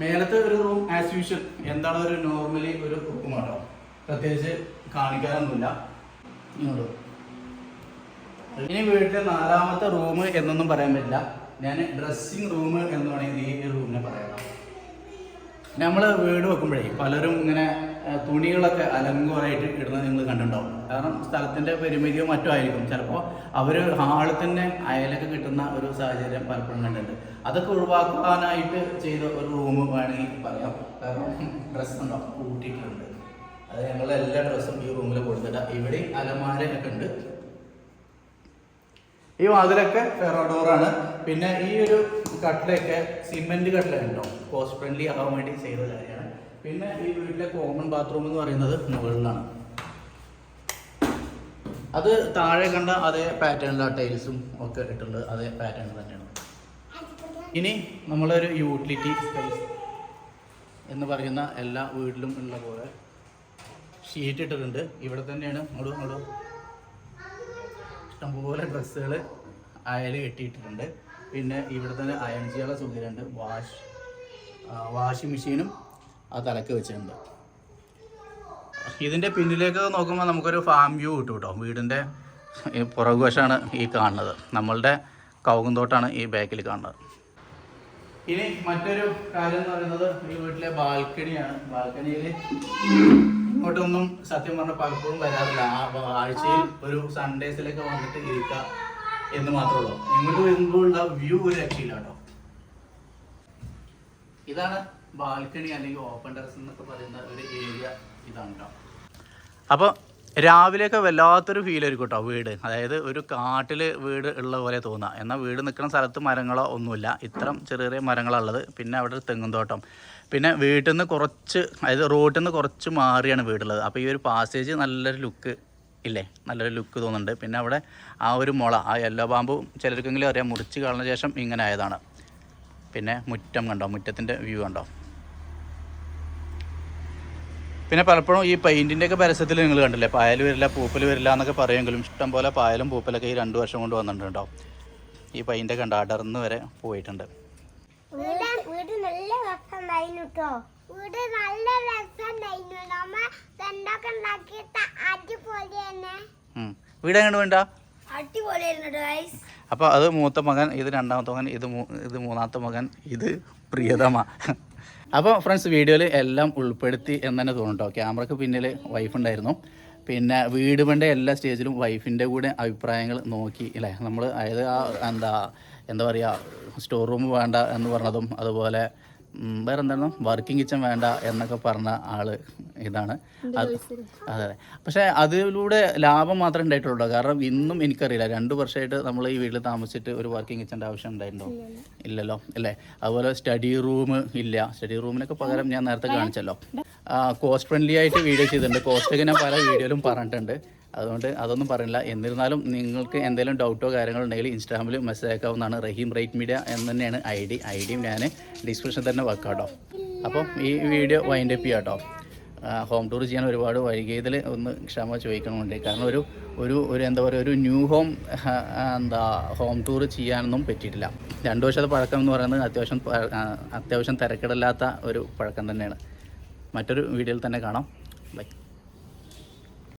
മേലത്തെ ഒരു റൂം ആസ് യൂഷ്വൽ എന്താണ് ഒരു നോർമലി ഒരു റൂമാണോ പ്രത്യേകിച്ച് കാണിക്കാനൊന്നുമില്ല. ഇനി വീട്ടിലെ നാലാമത്തെ റൂം എന്നൊന്നും പറയാൻ പറ്റില്ല. ഞാൻ ഡ്രസ്സിങ് റൂം എന്ന് വേണമെങ്കിൽ ഈ റൂമിനെ പറയാം. നമ്മൾ വീട് വെക്കുമ്പോഴേ പലരും ഇങ്ങനെ തുണികളൊക്കെ അലങ്കോലമായിട്ട് ഇടുന്നത് നിങ്ങൾ കണ്ടിട്ടുണ്ടാവും. കാരണം സ്ഥലത്തിന്റെ പരിമിതിയോ മറ്റോ ആയിരിക്കും. ചിലപ്പോൾ അവർ ഹാളിൽ തന്നെ അയലൊക്കെ കിട്ടുന്ന ഒരു സാഹചര്യം പലപ്പോഴും കണ്ടിട്ടുണ്ട്. അതൊക്കെ ഒഴിവാക്കാനായിട്ട് ചെയ്ത ഒരു റൂം വേണമെങ്കിൽ പറയാം. കാരണം ഡ്രസ്സ് ഉണ്ടോ? കൂട്ടിയിട്ടുണ്ട്. അത് ഞങ്ങൾ എല്ലാ ഡ്രസ്സും ഈ റൂമിൽ കൊടുത്തിട്ട് ഇവിടെ അലമാരയൊക്കെ ഉണ്ട്. ഈ വാതിലൊക്കെ ഫെറോഡോറാണ് പിന്നെ ഈ ഒരു കട്ടിലൊക്കെ സിമെന്റ് കട്ടിലുണ്ടോ കോസ്റ്റ് ഫ്രണ്ട്ലി ആകാൻ വേണ്ടി ചെയ്ത കാര്യമാണ്. പിന്നെ ഈ വീട്ടിലെ കോമൺ ബാത്റൂം എന്ന് പറയുന്നത് മുകളിലാണ്. അത് താഴെ കണ്ട അതേ പാറ്റേണിലാണ് ടൈൽസും ഒക്കെ ഇട്ടിട്ടുണ്ട്. അതേ പാറ്റേൺ തന്നെയാണ്. ഇനി നമ്മളൊരു യൂട്ടിലിറ്റി സ്പേസ് എന്ന് പറയുന്ന എല്ലാ വീട്ടിലും ഉള്ള പോലെ ഷീറ്റ് ഇട്ടിട്ടുണ്ട്. ഇവിടെ തന്നെയാണ്. ഇങ്ങോട്ടും ഇങ്ങോട്ടും ഇഷ്ടംപോലെ ഡ്രസ്സുകൾ അയൽ കെട്ടിയിട്ടിട്ടുണ്ട്. പിന്നെ ഇവിടെ തന്നെ അയൺ ചെയ്യാനുള്ള സൗകര്യമുണ്ട്. വാഷ് വാഷിംഗ് മെഷീനും ആ തലക്ക് വെച്ചിട്ടുണ്ട്. ഇതിന്റെ പിന്നിലേക്ക് നോക്കുമ്പോൾ നമുക്കൊരു ഫാം വ്യൂ കിട്ടും കേട്ടോ വീടിന്റെ പുറകുവശമാണ് ഈ കാണുന്നത്. നമ്മളുടെ കൗകുന്തോട്ടാണ് ഈ ബാക്കിൽ കാണുന്നത്. ഇനി മറ്റൊരു കാര്യം എന്ന് പറയുന്നത് ഈ വീട്ടിലെ ബാൽക്കണിയാണ്. ബാൽക്കണിയിൽ ഇങ്ങോട്ടൊന്നും സത്യം പറഞ്ഞാൽ പലപ്പോഴും വരാറില്ല. ആഴ്ചയിൽ ഒരു സൺഡേസിലൊക്കെ വന്നിട്ട് ഇരിക്കുക എന്ന് മാത്രമേ ഉള്ളൂ. ഇങ്ങോട്ട് വരുമ്പോഴുള്ള വ്യൂ ഒരു രക്ഷയില്ല കേട്ടോ. ഇതാണ് ബാൽക്കണി അല്ലെങ്കിൽ ഓപ്പൺ ടെറസ് എന്നൊക്കെ പറയുന്ന ഒരു ഏരിയ ഇതാണ് അപ്പോൾ രാവിലെയൊക്കെ വല്ലാത്തൊരു ഫീൽ ആയിരിക്കും കേട്ടോ വീട്. അതായത് ഒരു കാട്ടിൽ വീട് ഉള്ള പോലെ തോന്നുക എന്നാൽ വീട് നിൽക്കുന്ന സ്ഥലത്ത് മരങ്ങളോ ഒന്നുമില്ല. ഇത്തരം ചെറിയ ചെറിയ മരങ്ങളുള്ളത് പിന്നെ അവിടെ ഒരു തെങ്ങും തോട്ടം. പിന്നെ വീട്ടിൽ നിന്ന് കുറച്ച് അതായത് റോട്ടിൽ നിന്ന് കുറച്ച് മാറിയാണ് വീടുള്ളത്. അപ്പോൾ ഈ ഒരു പാസേജ് നല്ലൊരു ലുക്ക് ഇല്ലേ? നല്ലൊരു ലുക്ക് തോന്നുന്നുണ്ട്. പിന്നെ അവിടെ ആ ഒരു മുള ആ യെല്ലോ പാമ്പ് ചിലർക്കെങ്കിലും അറിയാം. മുറിച്ച് കളഞ്ഞ ശേഷം ഇങ്ങനെ ആയതാണ്. പിന്നെ മുറ്റം കണ്ടോ? മുറ്റത്തിന്റെ വ്യൂ കണ്ടോ? പിന്നെ പലപ്പോഴും ഈ പെയിന്റിന്റെ ഒക്കെ പരസ്യത്തിൽ നിങ്ങൾ കണ്ടില്ലേ? പായൽ വരില്ല പൂപ്പൽ വരില്ല എന്നൊക്കെ പറയുമെങ്കിലും ഇഷ്ടം പോലെ പായലും പൂപ്പലൊക്കെ ഈ രണ്ട് വർഷം കൊണ്ട് വന്നിട്ടുണ്ട്? കേട്ടോ ഈ പെയിന്റൊക്കെ ഉണ്ട് അടർന്ന് വരെ പോയിട്ടുണ്ട്. വീട് നല്ല രസമുണ്ടായിരുന്നു കേട്ടോ വീട് നല്ല രസമുണ്ടായിരുന്നു. നമ്മ സെന്റൊക്കെ ഉണ്ടാക്കിയിട്ട് അടിപൊളി തന്നെ. ഉം. വീട് എങ്ങനെ വേണ്ട അപ്പോൾ അത് മൂത്ത മകൻ ഇത് രണ്ടാമത്തെ മകൻ ഇത് ഇത് മൂന്നാമത്തെ മകൻ ഇത് പ്രിയതമ. അപ്പോൾ ഫ്രണ്ട്സ് വീഡിയോയിൽ എല്ലാം ഉൾപ്പെടുത്തി എന്ന് തന്നെ തോന്നും കേട്ടോ ക്യാമറക്ക് പിന്നിൽ വൈഫ് ഉണ്ടായിരുന്നു. പിന്നെ വീട് വേണ്ട എല്ലാ സ്റ്റേജിലും വൈഫിന്റെ കൂടെ അഭിപ്രായങ്ങൾ നോക്കി അല്ലേ നമ്മൾ അതായത് ആ എന്താ എന്താ പറയുക സ്റ്റോർ റൂം വേണ്ട എന്ന് പറഞ്ഞതും അതുപോലെ വേറെ എന്താണ് വർക്കിംഗ് കിച്ചൺ വേണ്ട എന്നൊക്കെ പറഞ്ഞ ആൾ ഇതാണ്. അത് അതെ പക്ഷേ അതിലൂടെ ലാഭം മാത്രമേ ഉണ്ടായിട്ടുള്ളൂ. കാരണം ഇന്നും എനിക്കറിയില്ല. രണ്ട് വർഷമായിട്ട് നമ്മൾ ഈ വീട്ടിൽ താമസിച്ചിട്ട് ഒരു വർക്കിംഗ് കിച്ചന്റെ ആവശ്യം ഉണ്ടായിട്ടുണ്ടോ? ഇല്ലല്ലോ. അല്ലേ? അതുപോലെ സ്റ്റഡി റൂം ഇല്ല. സ്റ്റഡി റൂമിനൊക്കെ പകരം ഞാൻ നേരത്തെ കാണിച്ചല്ലോ. കോസ്റ്റ് ഫ്രണ്ട്ലി ആയിട്ട് വീഡിയോ ചെയ്തിട്ടുണ്ട്. കോസ്റ്റൊക്കെ ഞാൻ പല വീഡിയോയിലും പറഞ്ഞിട്ടുണ്ട്. അതുകൊണ്ട് അതൊന്നും പറയുന്നില്ല. എന്നിരുന്നാലും നിങ്ങൾക്ക് എന്തെങ്കിലും ഡൗട്ടോ കാര്യങ്ങളോ ഉണ്ടെങ്കിൽ ഇൻസ്റ്റാഗ്രാമിൽ മെസ്സേജ് അയക്കാവുന്നതാണ്. റഹീം റൈറ്റ് മീഡിയ എന്ന് തന്നെയാണ് ഐ ഡി ഐ ഡിയും ഞാൻ ഡിസ്ക്രിപ്ഷനിൽ തന്നെ വെക്കാം കേട്ടോ അപ്പം ഈ വീഡിയോ വൈൻഡ് അപ്പ് ചെയ്യാം കേട്ടോ ഹോം ടൂർ ചെയ്യാൻ ഒരുപാട് വൈകിയതിൽ ഒന്ന് ക്ഷമ ചോദിക്കണമുണ്ട്. കാരണം ഒരു ഒരു ഒരു എന്താ പറയുക ഒരു ന്യൂ ഹോം എന്താ ഹോം ടൂർ ചെയ്യാനൊന്നും പറ്റിയിട്ടില്ല. രണ്ട് വർഷത്തെ പഴക്കം എന്ന് പറയുന്നത് അത്യാവശ്യം അത്യാവശ്യം തിരക്കിടില്ലാത്ത ഒരു പഴക്കം തന്നെയാണ്. മറ്റൊരു വീഡിയോയിൽ തന്നെ കാണാം. ബൈ